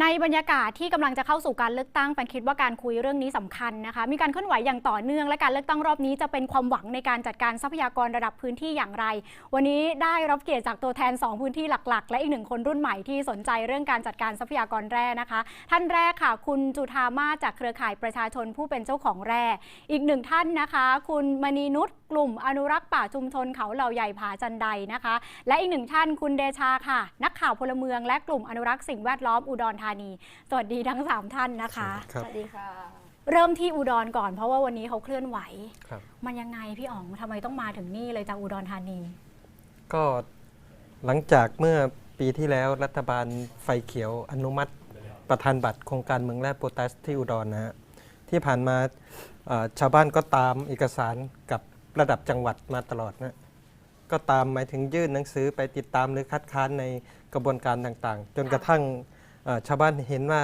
ในบรรยากาศที่กำลังจะเข้าสู่การเลือกตั้งปันคิดว่าการคุยเรื่องนี้สำคัญนะคะ มีการเคลื่อนไหวอย่างต่อเนื่อง และการเลือกตั้งรอบนี้จะเป็นความหวังในการจัดการทรัพยากรระดับพื้นที่อย่างไร วันนี้ได้รับเกียรติจากตัวแทน 2 พื้นที่หลักๆ และอีกหนึ่งคนรุ่นใหม่ที่สนใจเรื่องการจัดการทรัพยากรแร่นะคะ ท่านแรกค่ะ คุณจุธามาจากเครือข่ายประชาชนผู้เป็นเจ้าของแร่ อีกหนึ่งท่านนะคะ คุณมณีนุชกลุ่มอนุรักษ์ป่าชุมชนเขาเหล่าใหญ่ผาจันไดนะคะ และอีกหนึ่งท่านคุณเดชาค่ะ นักข่าวพลเมือง และกลุ่มอนุรักษ์สิ่งแวดล้อมอุดรธานี สวัสดีทั้ง 3 ท่านนะคะครับสวัสดีค่ะ เริ่มที่อุดรก่อน เพราะว่าวันนี้เขาเคลื่อนไหวครับมันยังไงพี่อ๋องทำไมต้องมาถึงนี่เลยจากอุดรธานี ก็หลังจากเมื่อปีที่แล้วรัฐบาลไฟเขียวอนุมัติประธานบัตรโครงการเมืองแร่โพแทสที่อุดรนะฮะที่ผ่านมาเอ่อชาวบ้านก็ตามเอกสารกับระดับจังหวัดมาตลอดนะก็ตามหมายถึงยื่นหนังสือไปติดตามหรือคัดค้านในกระบวนการต่างๆ จนกระทั่งเอ่อ ชาวบ้านเห็นว่า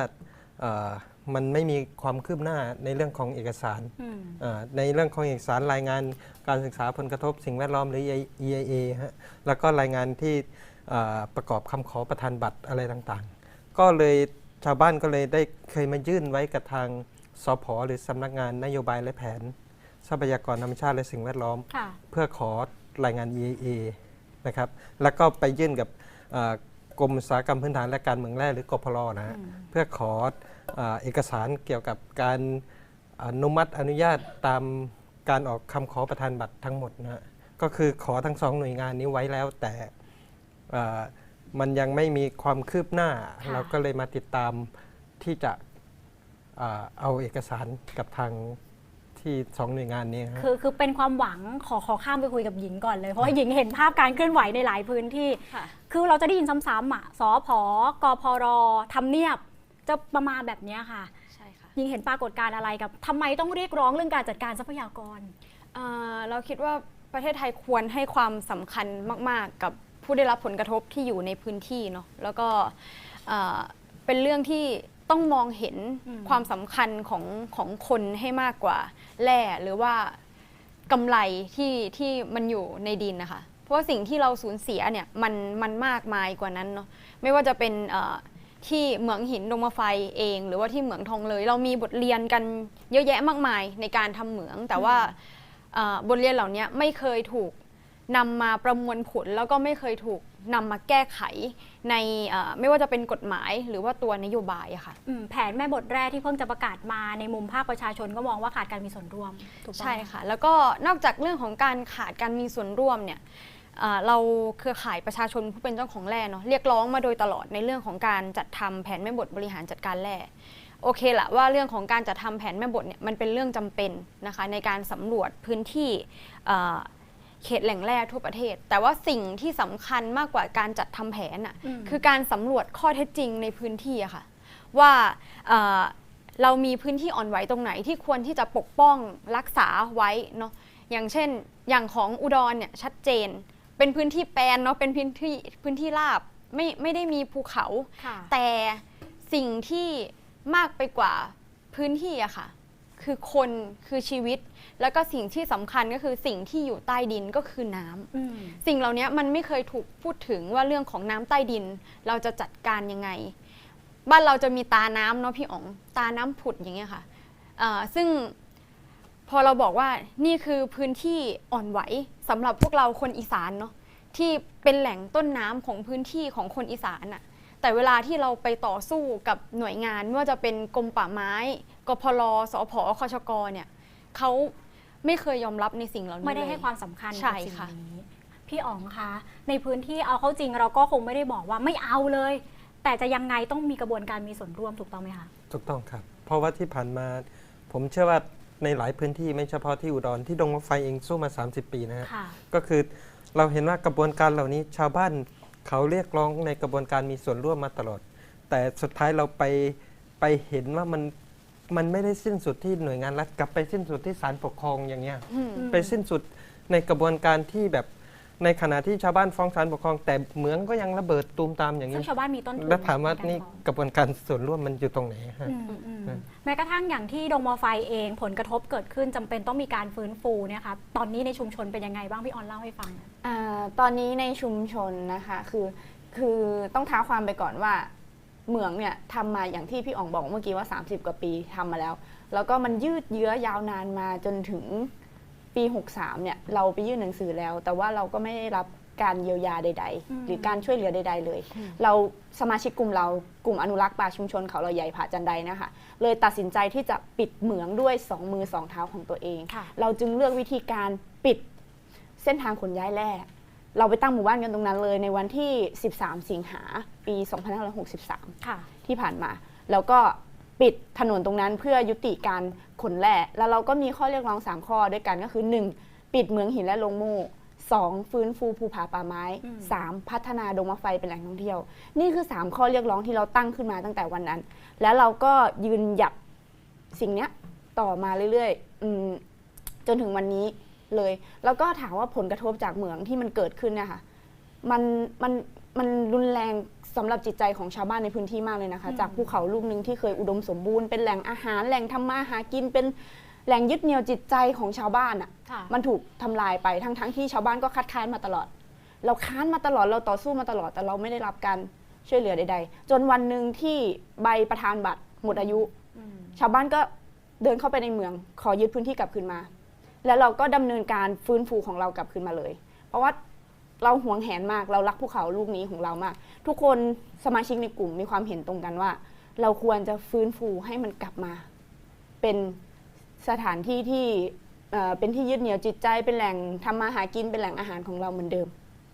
เอ่อมันไม่มีความคืบหน้าในเรื่องของเอกสารอืมอ่าในเรื่องของเอกสารรายงานการศึกษาผลกระทบสิ่งแวดล้อมหรือ EIA ฮะแล้วก็รายงานที่อ่าประกอบคำขอประธานบัตรอะไรต่างๆ ก็เลยชาวบ้านก็เลยได้เคยมายื่นไว้กับทางสพหรือสำนักงานนโยบายและแผน ทรัพยากรธรรมชาติและสิ่งแวดล้อมค่ะเพื่อขอรายงาน EIA นะครับแล้วก็ไปยื่นกับอ่า กรมอุตสาหกรรมพื้นฐานและการเมืองแร่หรือกพลนะฮะอืมเพื่อขออาเอกสารเกี่ยวกับการอนุมัติอนุญาตตามการออกคำขอประธานบัตรทั้งหมดนะฮะก็คือขอทั้งสองหน่วยงานนี้ไว้แล้วแต่อ่ามันยังไม่มีความคืบหน้าค่ะเราก็เลยมาติดตามที่จะอ่าเอาเอกสารกับทาง ที่สองหน่วยงานนี้ฮะคือคือเป็นความหวังขอขอข้ามไปคุยกับหญิงก่อนเลย เพราะว่าหญิงเห็นภาพการเคลื่อนไหวในหลายพื้นที่ ค่ะ คือเราจะได้ยินซ้ำๆอะสอพอกพรทำเนียบ จะประมาณแบบเนี้ยค่ะ ใช่ค่ะ หญิงเห็นปรากฏการณ์อะไรกับทำไมต้องเรียกร้องเรื่องการจัดการทรัพยากร เอ่อเราคิดว่าประเทศไทยควรให้ความสำคัญมาก ๆ กับผู้ได้รับผลกระทบที่อยู่ในพื้นที่เนาะแล้วก็เอ่อเป็นเรื่องที่ ต้องมองเห็นอืมความสำคัญของของคนให้มากกว่าแร่หรือว่ากำไรที่ที่มันอยู่ในดินนะคะ เพราะว่าสิ่งที่เราสูญเสียเนี่ยมันมันมากมายกว่านั้นเนาะไม่ว่าจะเป็นเอ่อที่เหมืองหินดงมาไฟเอง หรือว่าที่เหมืองทองเลย เรามีบทเรียนกันเยอะแยะมากมายในการทำเหมือง แต่ว่าเอ่อบทเรียนเหล่านี้ไม่เคยถูกนำมาประมวลผลแล้วก็ไม่เคยถูก นำมาแก้ไขในเอ่อไม่ว่าจะเป็นกฎหมายหรือว่าตัวนโยบายอะค่ะอืมแผนแม่บทแรกที่เพิ่งจะประกาศมาในมุมภาคประชาชนก็มองว่าขาดการมีส่วนร่วมถูกต้องใช่ไหมค่ะ แล้วก็นอกจากเรื่องของการขาดการมีส่วนร่วมเนี่ยเอ่อเราเครือข่ายประชาชนผู้เป็นเจ้าของแร่เนาะเรียกร้องมาโดยตลอดในเรื่องของการจัดทำแผนแม่บทบริหารจัดการแร่โอเคละว่าเรื่องของการจัดทำแผนแม่บทเนี่ยมันเป็นเรื่องจำเป็นนะคะในการสำรวจพื้นที่ เอ่อเขตแหล่งแร่ทั่วประเทศ แต่ว่าสิ่งที่สำคัญมากกว่าการจัดทำแผนอะอืม คือการสำรวจข้อเท็จจริงในพื้นที่อะค่ะ ว่าเอ่อเรามีพื้นที่อ่อนไหวตรงไหนที่ควรที่จะปกป้องรักษาไว้เนาะอย่างเช่นอย่างของอุดรเนี่ยชัดเจน เป็นพื้นที่แปลนเนาะเป็นพื้นที่พื้นที่ราบไม่ไม่ได้มีภูเขา ค่ะ แต่สิ่งที่มากไปกว่าพื้นที่อะค่ะ คือคนคือชีวิต แล้วก็สิ่งที่สำคัญก็คือสิ่งที่อยู่ใต้ดินก็คือน้ำอืมสิ่งเหล่านี้มันไม่เคยถูกพูดถึงว่าเรื่องของน้ำใต้ดิน เราจะจัดการยังไง บ้านเราจะมีตาน้ำเนาะพี่อ๋องตาน้ำผุดอย่างเงี้ยค่ะเอ่อซึ่งพอเราบอกว่านี่คือพื้นที่อ่อนไหวสำหรับพวกเราคนอีสานเนาะที่เป็นแหล่งต้นน้ำของพื้นที่ของคนอีสานอะแต่เวลาที่เราไปต่อสู้กับหน่วยงานไม่ว่าจะเป็นกรมป่าไม้ กพลสพคชกเนี่ยเขาไม่เคยยอมรับในสิ่งเหล่านี้ไม่ได้ให้เลยความสำคัญใช่กับสิ่งค่ะนี้พี่อ๋องคะในพื้นที่เอาเข้าจริงเราก็คงไม่ได้บอกว่าไม่เอาเลย แต่จะยังไงต้องมีกระบวนการมีส่วนร่วมถูกต้องไหมคะถูกต้องครับ เพราะว่าที่ผ่านมา ผมเชื่อว่าในหลายพื้นที่ไม่เฉพาะที่อุดรที่ดงมะไฟเองสู้มา 30 ปีนะฮะค่ะก็คือเราเห็นว่ากระบวนการเหล่านี้ชาวบ้านเขาเรียกร้องในกระบวนการมีส่วนร่วมมาตลอด แต่สุดท้ายเราไปไปเห็นว่ามัน มันไม่ได้สิ้นสุดที่หน่วยงานรัฐกลับไปสิ้นสุดที่ศาลปกครองอย่างเงี้ยอืมอืมไปสิ้นสุดในกระบวนการที่แบบในขณะที่ชาวบ้านฟ้องศาลปกครอง แต่เหมืองก็ยังระเบิดตูมตามอย่างซึ่นี้งชาวบ้านมีต้นทุนแล้วถามว่าใกรนี่ฟ้องกระบวนการส่วนร่วมมันอยู่ตรงไหนฮะ อืมอืมอืมแม้กระทั่งอย่างที่ดงมอไฟเองผลกระทบเกิดขึ้นจำเป็นต้องมีการฟื้นฟูเนี่ยค่ะตอนนี้ในชุมชนเป็นยังไงบ้างพี่ออนเล่าให้ฟังหน่อยอาตอนนี้ในชุมชนนะคะคือคือต้องท้าความไปก่อนว่า เหมืองเนี่ยทำมาอย่างที่พี่อ๋องบอกเมื่อกี้ว่า 30 กว่าปีทำมาแล้ว แล้วก็มันยืดเยื้อยาวนานมาจนถึงปี 63 เนี่ย เราไปยื่นหนังสือแล้ว แต่ว่าเราก็ไม่ได้รับการเยียวยาใดอืมๆหรือการช่วยเหลือใด ๆ เลย เราสมาชิกกลุ่มเรากลุ่มอนุรักษ์ป่าชุมชนเขาเราใหญ่ผาจันไดนะคะ เลยตัดสินใจที่จะปิดเหมืองด้วยสองมือสองเท้าของตัวเองค่ะเราจึงเลือกวิธีการปิดเส้นทางขนย้ายแร่ เราไปตั้งหมู่บ้านกันตรงนั้นเลยในวันที่ 13 สิงหาปี 2563 ค่ะ ที่ผ่านมา แล้วก็ปิดถนนตรงนั้นเพื่อยุติการขนแร่แล้วเราก็มีข้อเรียกร้อง 3 ข้อด้วยกันก็คือ 1. ปิดเมืองหินและลงโม่ 2. ฟื้นฟูภูผาป่าไม้อืม 3. พัฒนาดงมะไฟเป็นแหล่งท่องเที่ยว นี่คือ 3 ข้อเรียกร้องที่เราตั้งขึ้นมาตั้งแต่วันนั้น แล้วเราก็ยืนหยัดสิ่งเนี้ยต่อมาเรื่อยๆอืมจนถึงวันนี้ เลย แล้วก็ถามว่าผลกระทบจากเหมืองที่มันเกิดขึ้นเนี่ยค่ะมันมันมันรุนแรงสำหรับจิตใจของชาวบ้านในพื้นที่มากเลยนะคะอืมจากภูเขาลูกหนึ่งที่เคยอุดมสมบูรณ์เป็นแหล่งอาหารแหล่งทำมาหากินเป็นแหล่งยึดเหนี่ยวจิตใจของชาวบ้านอะค่ะ มันถูกทำลายไปทั้งทั้งที่ชาวบ้านก็คัดค้านมาตลอด เราค้านมาตลอดเราต่อสู้มาตลอดแต่เราไม่ได้รับการช่วยเหลือใด ๆ จนวันหนึ่งที่ใบประธานบัตรหมดอายุอืมชาวบ้านก็เดินเข้าไปในเมือง ขอยึดพื้นที่กลับคืนมา แล้วเราก็ดำเนินการฟื้นฟูของเรากลับคืนมาเลย เพราะว่าเราหวงแหนมากเรารักภูเขาลูกนี้ของเรามาก ทุกคนสมาชิกในกลุ่มมีความเห็นตรงกันว่า เราควรจะฟื้นฟูให้มันกลับมา เป็นสถานที่ที่เอ่อเป็นที่ยึดเหนี่ยวจิตใจเป็นแหล่งทำมาหากินเป็นแหล่งอาหารของเราเหมือนเดิม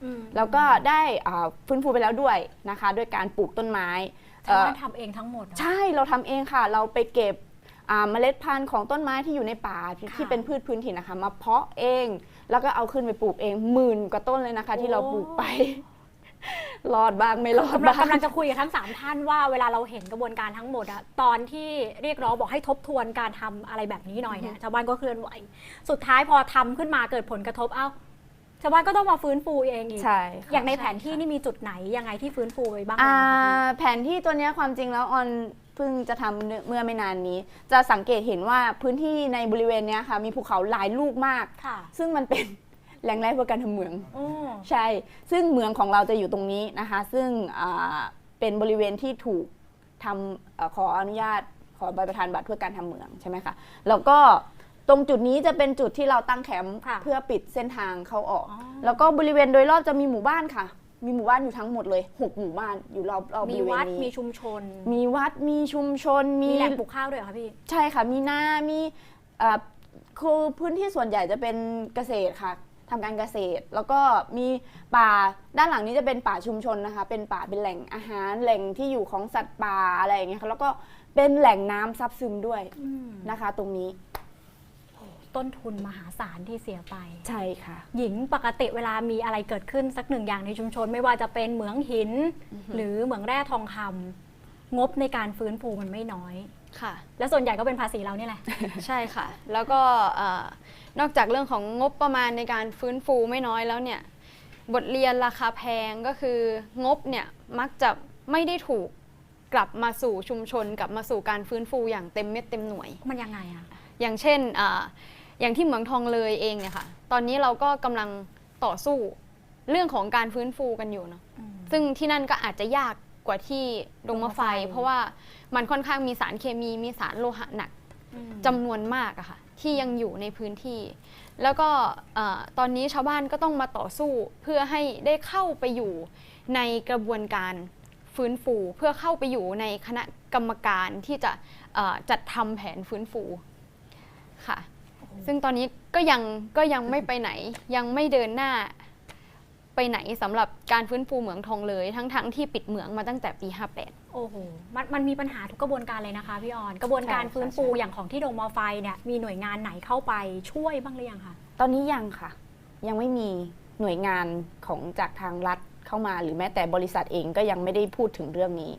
อืมแล้วก็ได้อ่าฟื้นฟูไปแล้วด้วยนะคะ ด้วยการปลูกต้นไม้ชาวบ้านเอ่อทำเองทั้งหมดเหรอใช่เราทำเองค่ะ เราไปเก็บอ่า เมล็ดพันธุ์ของต้นไม้ที่อยู่ในป่าที่เป็นพืชพื้นถิ่นนะคะ มาเพาะเอง แล้วก็เอาขึ้นไปปลูกเองหมื่นกว่าต้นเลยนะคะ ที่เราปลูกไป รอดบ้างไม่รอดกำลังบ้าง กำลังจะคุยกับทั้งสามท่านว่าเวลาเราเห็นกระบวนการทั้งหมดอะตอนที่เรียกร้องบอกให้ทบทวนการทำอะไรแบบนี้หน่อยเนี่ยชาวบ้านก็เคลื่อนไหว สุดท้ายพอทำขึ้นมาเกิดผลกระทบเอ้าชาวบ้านก็ต้องมาฟื้นฟูเองอีกใช่ค่ะ อย่างในแผนที่นี่มีจุดไหนยังไงที่ฟื้นฟูไปบ้างอ่าไหมคะพี่ แผนที่ตัวเนี้ยความจริงแล้วออน เพิ่งจะทำเมื่อไม่นานนี้ จะสังเกตเห็นว่าพื้นที่ในบริเวณเนี้ยค่ะ มีภูเขาหลายลูกมาก ค่ะ ซึ่งมันเป็น แหล่งแร่เพื่อการทำเหมืองโอ้ใช่ ซึ่งเมืองของเราจะอยู่ตรงนี้นะคะ ซึ่งอ่าเป็นบริเวณที่ถูกทำเอ่อขออนุญาตขอใบประธานบัตรเพื่อการทำเหมืองใช่ไหมคะ แล้วก็ตรงจุดนี้จะเป็นจุดที่เราตั้งแคมป์ค่ะเพื่อปิดเส้นทางเข้าออก อ๋อ แล้วก็บริเวณโดยรอบจะมีหมู่บ้านค่ะ มีหมู่บ้านอยู่ทั้งหมดเลยหกหมู่บ้านอยู่รอบรอบบมีริเวณวัดนี้มีชุมชน มีวัดมีชุมชนมีมีแหล่งปลูกข้าวด้วยเหรอคะพี่ ใช่ค่ะ มีนามีเอ่อคือพื้นที่ส่วนใหญ่จะเป็นเกษตรค่ะทำการเกษตร แล้วก็มีป่าด้านหลังนี้จะเป็นป่าชุมชนนะคะ เป็นป่าเป็นแหล่งอาหารแหล่งที่อยู่ของสัตว์ป่าอะไรอย่างเงี้ยค่ะแล้วก็เป็นแหล่งน้ำซับซึมด้วยนะคะ ตรงนี้ ต้นทุนมหาศาลที่เสียไป ใช่ค่ะ หญิงปกติเวลามีอะไรเกิดขึ้นสักหนึ่งอย่างในชุมชน ไม่ว่าจะเป็นเหมืองหิน หรือเหมืองแร่ทองคำงบในการฟื้นฟูมันไม่น้อยค่ะ และส่วนใหญ่ก็เป็นภาษีเราเนี่ยแหละ ใช่ค่ะ แล้วก็เอ่อนอกจากเรื่องของงบประมาณในการฟื้นฟูไม่น้อยแล้วเนี่ยบทเรียนราคาแพงก็คืองบเนี่ยมักจะไม่ได้ถูกกลับมาสู่ชุมชน กลับมาสู่การฟื้นฟูอย่างเต็มเม็ดเต็มหน่วย มันยังไงอะอย่างเช่น อาอย่างที่เหมืองทองเลยเองเนี่ยค่ะ ตอนนี้เราก็กำลังต่อสู้เรื่องของการฟื้นฟูกันอยู่เนาะอืมซึ่งที่นั่นก็อาจจะยากกว่าที่ดงมะไฟดงมะไฟ เพราะว่ามันค่อนข้างมีสารเคมีมีสารโลหะหนักจำนวนมากอะค่ะที่ยังอยู่ในพื้นที่ แล้วก็เอ่อตอนนี้ชาวบ้านก็ต้องมาต่อสู้เพื่อให้ได้เข้าไปอยู่ในกระบวนการฟื้นฟู เพื่อเข้าไปอยู่ในคณะกรรมการที่จะเอ่อจัดทำแผนฟื้นฟูค่ะ ซึ่งตอนนี้ก็ยังก็ยังไม่ไปไหน ยังไม่เดินหน้าไปไหนสำหรับการฟื้นฟูเหมืองทองเลย ทั้งๆที่ปิดเหมืองมาตั้งแต่ปี 58 โอ้โหมันมันมีปัญหาทุกกระบวนการเลยนะคะพี่ออนกระบวนการใช่ค่ะฟื้นฟูใช่อย่างของที่โดงมาไฟเนี่ยมีหน่วยงานไหนเข้าไปช่วยบ้างหรือยังคะตอนนี้ยังค่ะ ยังไม่มีหน่วยงานของจากทางรัฐเข้ามา หรือแม้แต่บริษัทเองก็ยังไม่ได้พูดถึงเรื่องนี้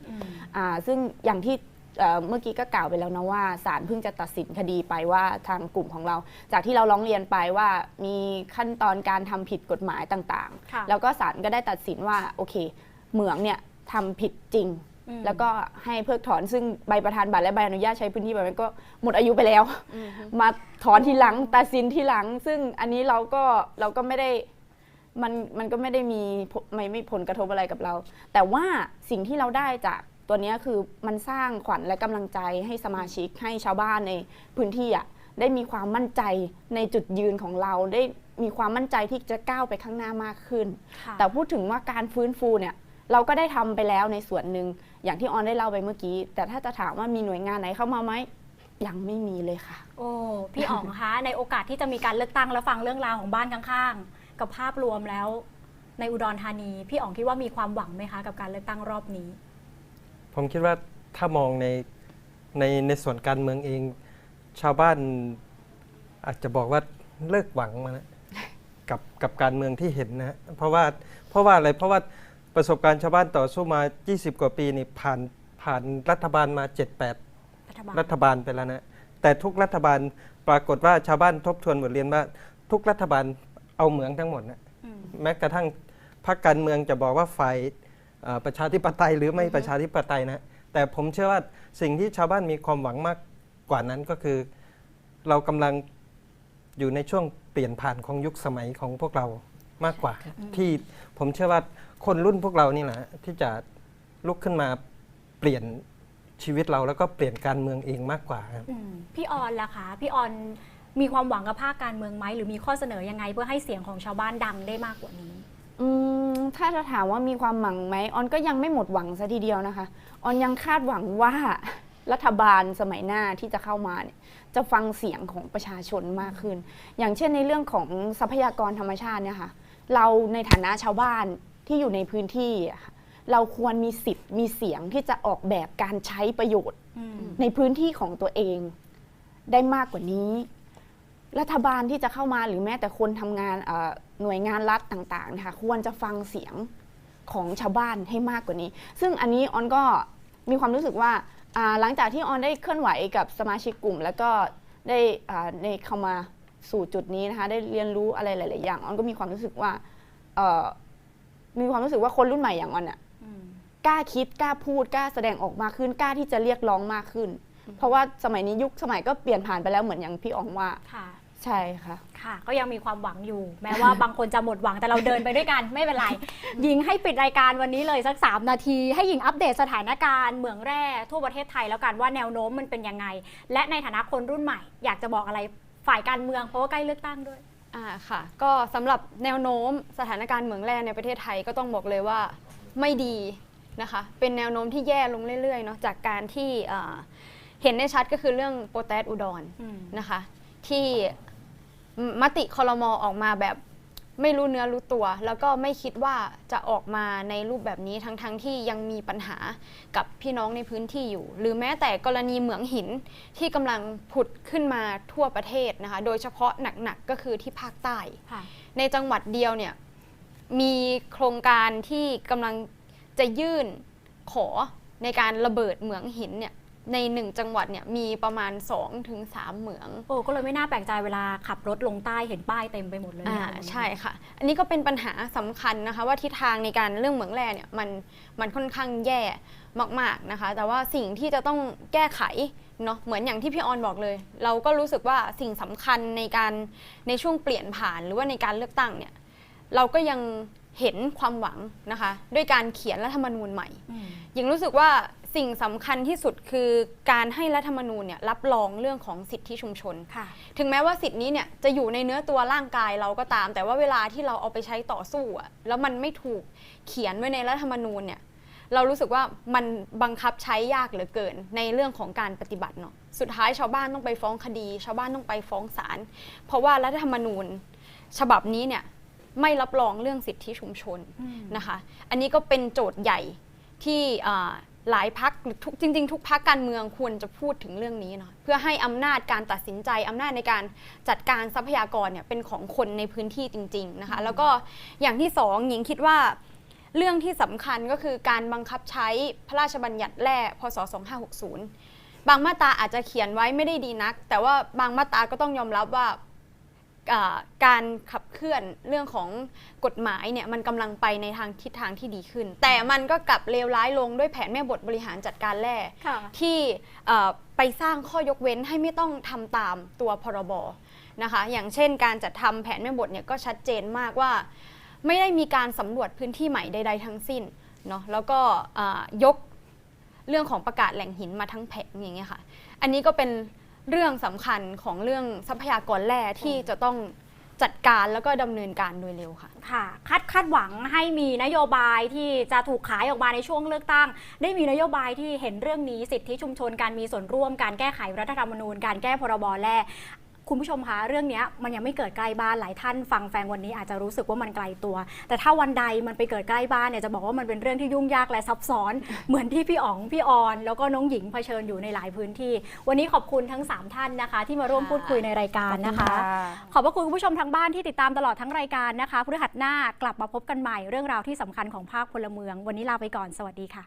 อ่าซึ่งอย่างที่ เอ่อเมื่อกี้ก็กล่าวไปแล้วนะว่าศาลเพิ่งจะตัดสินคดีไปว่าทางกลุ่มของเรา จากที่เราร้องเรียนไปว่ามีขั้นตอนการทำผิดกฎหมายต่างค่ะๆแล้วก็ศาลก็ได้ตัดสินว่าโอเค เหมืองเนี่ยทำผิดจริงอืมแล้วก็ให้เพิกถอนซึ่งใบประธานบัตรและใบอนุญาตใช้พื้นที่แบบนั้นก็หมดอายุไปแล้ว มาถอนทีหลังตัดสินทีหลัง ซึ่งอันนี้เราก็เราก็ไม่ได้มันมันก็ไม่ได้มีผลไม่ไม่ผลกระทบอะไรกับเรา แต่ว่าสิ่งที่เราได้จาก ตัวเนี้ยคือมันสร้างขวัญและกำลังใจให้สมาชิกให้ชาวบ้านในพื้นที่อะได้มีความมั่นใจในจุดยืนของเราได้มีความมั่นใจที่จะก้าวไปข้างหน้ามากขึ้นค่ะแต่พูดถึงว่าการฟื้นฟูเนี่ยเราก็ได้ทำไปแล้วในส่วนหนึ่งอย่างที่ออนได้เล่าไปเมื่อกี้ แต่ถ้าจะถามว่ามีหน่วยงานไหนเข้ามาไหมยังไม่มีเลยค่ะ โอ้พี่อ๋องคะในโอกาสที่จะมีการเลือกตั้งแล้วฟังเรื่องราวของบ้านข้างๆ กับภาพรวมแล้ว ในอุดรธานี พี่อ๋องคิดว่ามีความหวังไหมคะ กับการเลือกตั้งรอบนี้ ผมคิดว่าถ้ามองในในในส่วนการเมืองเอง ชาวบ้านอาจจะบอกว่าเลิกหวังมานะกับกับการเมืองที่เห็นนะเพราะว่าเพราะว่าอะไรเพราะว่าประสบการณ์ชาวบ้านต่อสู้มา 20 กว่าปีนี่ผ่านผ่านรัฐบาลมา 7-8 รัฐบาลรัฐบาลไปแล้วนะแต่ทุกรัฐบาลปรากฏว่าชาวบ้านทบทวนบทเรียนว่า ทุกรัฐบาลเอาเหมืองทั้งหมดนะอืมแม้กระทั่งพรรคการเมืองจะบอกว่าฝ่ายเอ่อ ประชาธิปไตยหรือไม่ประชาธิปไตยนะแต่ผมเชื่อว่าสิ่งที่ชาวบ้านมีความหวังมากกว่านั้นก็คือ เรากำลังอยู่ในช่วงเปลี่ยนผ่านของยุคสมัยของพวกเรามากกว่า ที่ผมเชื่อว่าคนรุ่นพวกเรานี่แหละที่จะลุกขึ้นมาเปลี่ยนชีวิตเราแล้วก็เปลี่ยนการเมืองเองมากกว่าครับอืมพี่ออนล่ะคะพี่ออนมีความหวังกับภาคการเมืองไหมหรือมีข้อเสนอยังไงเพื่อให้เสียงของชาวบ้านดังได้มากกว่านี้อืม ถ้าจะถามว่ามีความหวังไหมออนก็ยังไม่หมดหวังซะทีเดียวนะคะออนยังคาดหวังว่ารัฐบาลสมัยหน้าที่จะเข้ามาเนี่ยจะฟังเสียงของประชาชนมากขึ้น อย่างเช่นในเรื่องของทรัพยากรธรรมชาติเนี่ยค่ะเราในฐานะชาวบ้านที่อยู่ในพื้นที่อะค่ะเราควรมีสิทธิ์มีเสียงที่จะออกแบบการใช้ประโยชน์อืมในพื้นที่ของตัวเอง ได้มากกว่านี้ รัฐบาลที่จะเข้ามาหรือแม้แต่คนทำงานเอ่อ หน่วยงานรัฐต่างๆนะคะควรจะฟังเสียงของชาวบ้านให้มากกว่านี้ ซึ่งอันนี้ออนก็มีความรู้สึกว่าอ่าหลังจากที่ออนได้เคลื่อนไหวกับสมาชิกกลุ่ม แล้วก็ได้อ่าได้เข้ามาสู่จุดนี้นะคะได้เรียนรู้อะไรหลาย ๆ อย่างออนก็มีความรู้สึกว่าเอ่อมีความรู้สึกว่าคนรุ่นใหม่อย่างออนอะอืมกล้าคิดกล้าพูดกล้าแสดงออกมากขึ้นกล้าที่จะเรียกร้องมากขึ้น เพราะว่าสมัยนี้ยุคสมัยก็เปลี่ยนผ่านไปแล้วเหมือนอย่างพี่อ๋องว่าค่ะ ใช่ค่ะ ค่ะ ก็ยังมีความหวังอยู่ แม้ว่าบางคนจะหมดหวังแต่เราเดินไปด้วยกัน ไม่เป็นไร หญิงให้ปิดรายการวันนี้เลยสัก 3 นาที ให้หญิงอัปเดตสถานการณ์เหมืองแร่ทั่วประเทศไทยแล้วกันว่าแนวโน้มมันเป็นยังไง และในฐานะคนรุ่นใหม่ อยากจะบอกอะไรฝ่ายการเมืองเพราะว่าใกล้เลือกตั้งด้วยอ่าค่ะ ก็สำหรับแนวโน้มสถานการณ์เหมืองแร่ในประเทศไทยก็ต้องบอกเลยว่าไม่ดีนะคะ เป็นแนวโน้มที่แย่ลงเรื่อยๆเนาะจากการที่อ่าเห็นได้ชัดก็คือเรื่องโปรแตสอุดรอืมนะคะที่ มมติคอรมอออกมาแบบไม่รู้เนื้อรู้ตัว แล้วก็ไม่คิดว่าจะออกมาในรูปแบบนี้ทั้งๆทที่ยังมีปัญหากับพี่น้องในพื้นที่อยู่ หรือแม้แต่กรณีเหมืองหินที่กำลังผุดขึ้นมาทั่วประเทศนะคะ โดยเฉพาะหนักๆก็คือที่ภาคใต้ค่ะในจังหวัดเดียวเนี่ยมีโครงการที่กำลังจะยื่นขอในการระเบิดเหมืองหินเนี่ย ในหนึ่งจังหวัดเนี่ยมีประมาณ2-3ถึง3เหมือง โอ้ก็เลยไม่น่าแปลกใจเวลาขับรถลงใต้เห็นป้ายเต็มไปหมดเลยอ่านะคะใช่ค่ะ อันนี้ก็เป็นปัญหาสำคัญนะคะว่าทิศทางในการเรื่องเหมืองแร่เนี่ยมันมันค่อนข้างแย่มากๆนะคะ แต่ว่าสิ่งที่จะต้องแก้ไขเนาะเหมือนอย่างที่พี่ออนบอกเลย เราก็รู้สึกว่าสิ่งสำคัญในการในช่วงเปลี่ยนผ่านหรือว่าในการเลือกตั้งเนี่ยเราก็ยังเห็นความหวังนะคะ ด้วยการเขียนรัฐธรรมนูญใหม่อืมยังรู้สึกว่า สิ่งสำคัญที่สุดคือการให้รัฐธรรมนูญเนี่ยรับรองเรื่องของสิทธิชุมชน ค่ะ ถึงแม้ว่าสิทธินี้เนี่ยจะอยู่ในเนื้อตัวร่างกายเราก็ตาม แต่ว่าเวลาที่เราเอาไปใช้ต่อสู้อะแล้วมันไม่ถูกเขียนไว้ในรัฐธรรมนูญเนี่ยเรารู้สึกว่ามันบังคับใช้ยากเหลือเกินในเรื่องของการปฏิบัติเนาะสุดท้ายชาวบ้านต้องไปฟ้องคดี ชาวบ้านต้องไปฟ้องศาลเพราะว่ารัฐธรรมนูญ ฉบับนี้เนี่ยไม่รับรองเรื่องสิทธิชุมชนอืมนะคะ อันนี้ก็เป็นโจทย์ใหญ่ที่อ่า หลายพักทุกจริง ๆ ทุกพักการเมืองควรจะพูดถึงเรื่องนี้เนาะเพื่อให้อำนาจการตัดสินใจอำนาจในการจัดการทรัพยากรเนี่ยเป็นของคนในพื้นที่จริง ๆนะคะ แล้วก็อย่างที่สองหญิงคิดว่าเรื่องที่สำคัญก็คือการบังคับใช้พระราชบัญญัติแร่พศ 2560 บางมาตราอาจจะเขียนไว้ไม่ได้ดีนัก แต่ว่าบางมาตราก็ต้องยอมรับว่า การขับเคลื่อนเรื่องของกฎหมายเนี่ยมันกำลังไปในทางทิศทางที่ดีขึ้น แต่มันก็กลับเลวร้ายลงด้วยแผนแม่บทบริหารจัดการแร่ค่ะที่เอ่อไปสร้างข้อยกเว้นให้ไม่ต้องทำตามตัวพรบนะคะอย่างเช่นการจัดทำแผนแม่บทเนี่ยก็ชัดเจนมากว่า ไม่ได้มีการสำรวจพื้นที่ใหม่ใด ๆ ทั้งสิ้นเนาะแล้วก็อ่ายกเรื่องของประกาศแหล่งหินมาทั้งแผงอย่างเงี้ยค่ะ อันนี้ก็เป็น เรื่องสำคัญของเรื่องทรัพยากรแร่ที่จะต้องจัดการแล้วก็ดำเนินการโดยเร็วค่ะ ค่ะ คาดคาดหวังให้มีนโยบายที่จะถูกขายออกมาในช่วงเลือกตั้ง ได้มีนโยบายที่เห็นเรื่องนี้สิทธิชุมชนการมีส่วนร่วมการแก้ไขรัฐธรรมนูญ การแก้พรบแร่ คุณผู้ชมคะเรื่องเนี้ยมันยังไม่เกิดใกล้บ้านหลายท่านฟังแฟงวันนี้อาจจะรู้สึกว่ามันไกลตัว แต่ถ้าวันใดมันไปเกิดใกล้บ้านเนี่ยจะบอกว่ามันเป็นเรื่องที่ยุ่งยากและซับซ้อน เหมือนที่พี่อ๋องพี่ออน แล้วก็น้องหญิงเผชิญอยู่ในหลายพื้นที่ วันนี้ขอบคุณทั้งสามท่านนะคะ ที่มาร่วมพูดคุยในรายการนะคะ ขอบพระคุณคุณผู้ชมทางบ้านที่ติดตามตลอดทั้งรายการนะคะพฤหัสหน้ากลับมาพบกันใหม่เรื่องราวที่สำคัญของภาคพลเมือง วันนี้ลาไปก่อนสวัสดีค่ะ